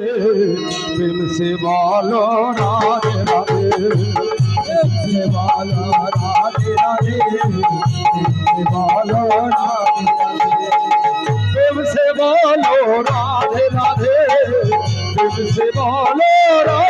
প্রেম সে বলো রাধে রাধে প্রেম সে বলো রাধে রাধে প্রেম সে বলো রাধে রাধে প্রেম সে বলো রাধে রাধে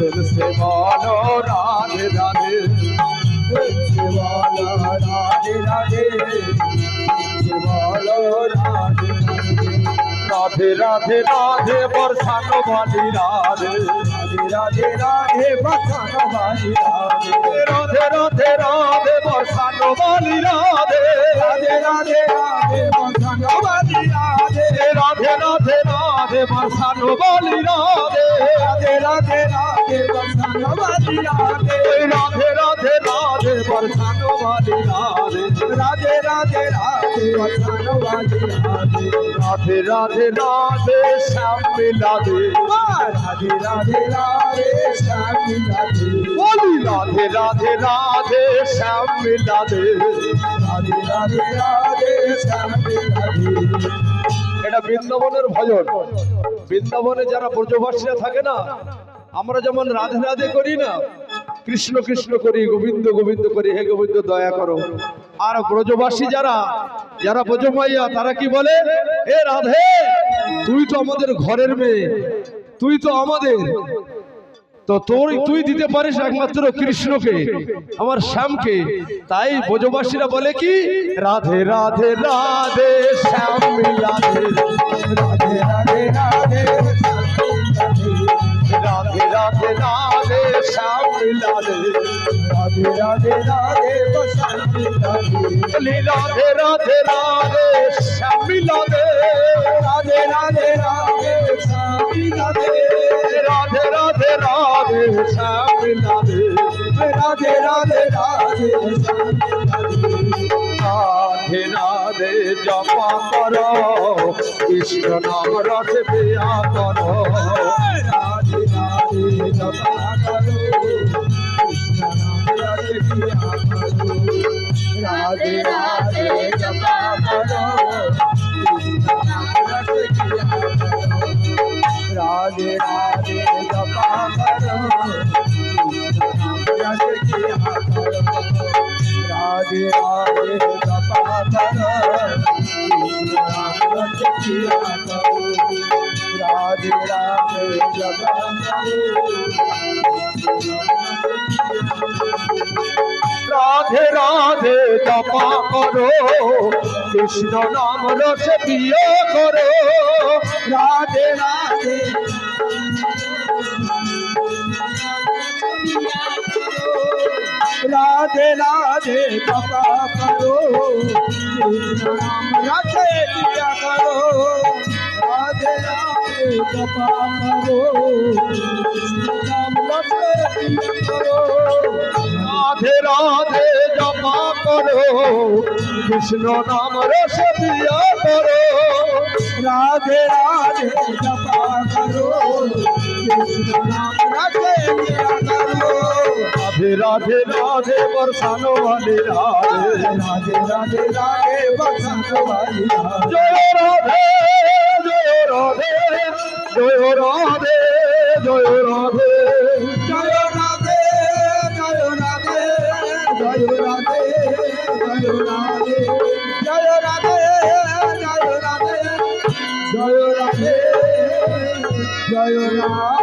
প্রেমসে বল রাধে রাধে। প্রেমসে বল রাধে রাধে। বল রাধে। রাধে রাধে রাধে, বর্ষানো বালি রাধে। রাধে রাধে বর্ষানো বালি রাধে। রাধে রাধে রাধে, বর্ষানো বালি রাধে। রাধে রাধে রাধে রাধে রাধে রাধে রাধে রাধে রাধে রাধে রাধে এটা বৃন্দাবনের ভজন বৃন্দাবনে যারা ব্রজবাসীরা থাকে না আমরা যেমন রাধে রাধে করি না, কৃষ্ণ কৃষ্ণ করি, গোবিন্দ গোবিন্দ করি, হে গোবিন্দ দয়া করো। আর ব্রজবাসী যারা যারা ব্রজমাইয়া, তারা কি বলে? এ রাধে, তুই তো আমাদের ঘরের মেয়ে, তুই তো আমাদের। তো তোর, তুই দিতে পারিস একমাত্র কৃষ্ণকে, আমার শ্যামকে। তাই ব্রজবাসীরা বলে কি? রাধে রাধে রাধে, শ্যাম রাধে রাধে রাধে রাধে বলি রাধে। রাধে রাধে শ্যাম মিলাধে রাধে। রাধে রাধে শ্যাম মিলাধে রাধে। রাধে রাধে শ্যাম রাধে। রাধে রাধে শ্যাম রাধে। রাধে জপা করো কৃষ্ণ নাম রস বিয়া করো। राधे राधे जपा करो বিয়া করো, কৃষ্ণ নাম রস বিয়ে করো, রাধে রাধে। রাধে রাধে, জপা করো, কৃষ্ণ নাম রস বিয়ে করো, রাধে রাধে করো, কৃষ্ণ নাম বিয়ে করো, রাধে রাধে। করো কৃষ্ণ নাম রস দিয়া করো রাধে রাধে জপা করো কৃষ্ণ নাম রস দিয়া করো রাধে রাধে রাধে বরসানো वाली রাধে রাধে রাধে রাধে বরসানো वाली জয় রাধে জয় রাধে জয় রাধে জয় রাম।